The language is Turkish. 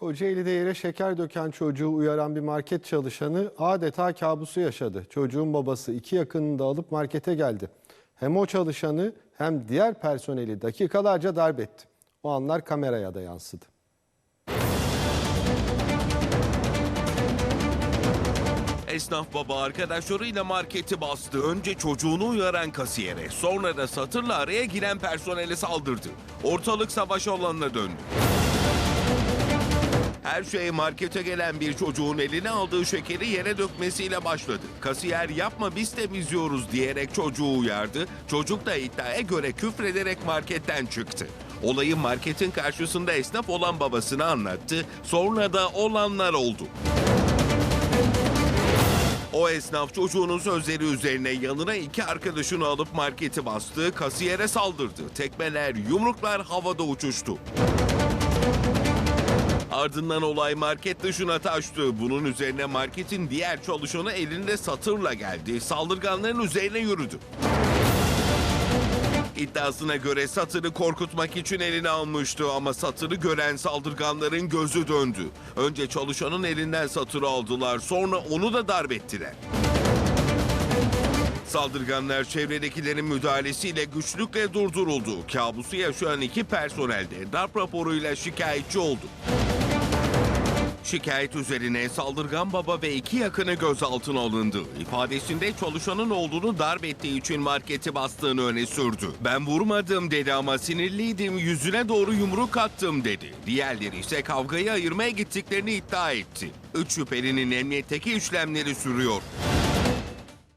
Kocaeli'de yere şeker döken çocuğu uyaran bir market çalışanı adeta kabusu yaşadı. Çocuğun babası iki yakınını da alıp markete geldi. Hem o çalışanı hem diğer personeli dakikalarca darp etti. O anlar kameraya da yansıdı. Esnaf baba arkadaşlarıyla marketi bastı. Önce çocuğunu uyaran kasiyere, sonra da satırla araya giren personele saldırdı. Ortalık savaş alanına döndü. Her şey markete gelen bir çocuğun eline aldığı şekeri yere dökmesiyle başladı. Kasiyer yapma biz temizliyoruz diyerek çocuğu uyardı. Çocuk da iddiaya göre küfrederek marketten çıktı. Olayı marketin karşısında esnaf olan babasına anlattı. Sonra da olanlar oldu. O esnaf çocuğunun sözleri üzerine yanına iki arkadaşını alıp marketi bastı, kasiyere saldırdı. Tekmeler, yumruklar havada uçuştu. Ardından olay market dışına taştı. Bunun üzerine marketin diğer çalışanı elinde satırla geldi. Saldırganların üzerine yürüdü. İddiasına göre satırı korkutmak için eline almıştı ama satırı gören saldırganların gözü döndü. Önce çalışanın elinden satırı aldılar sonra onu da darp ettiler. Saldırganlar çevredekilerin müdahalesiyle güçlükle durduruldu. Kabusu yaşayan iki personel de darp raporuyla şikayetçi oldu. Şikayet üzerine saldırgan baba ve iki yakını gözaltına alındı. İfadesinde çalışanın olduğunu darp ettiği için marketi bastığını öne sürdü. Ben vurmadım dedi ama sinirliydim yüzüne doğru yumruk attım dedi. Diğerleri ise kavgayı ayırmaya gittiklerini iddia etti. Üç şüphelinin emniyetteki işlemleri sürüyor.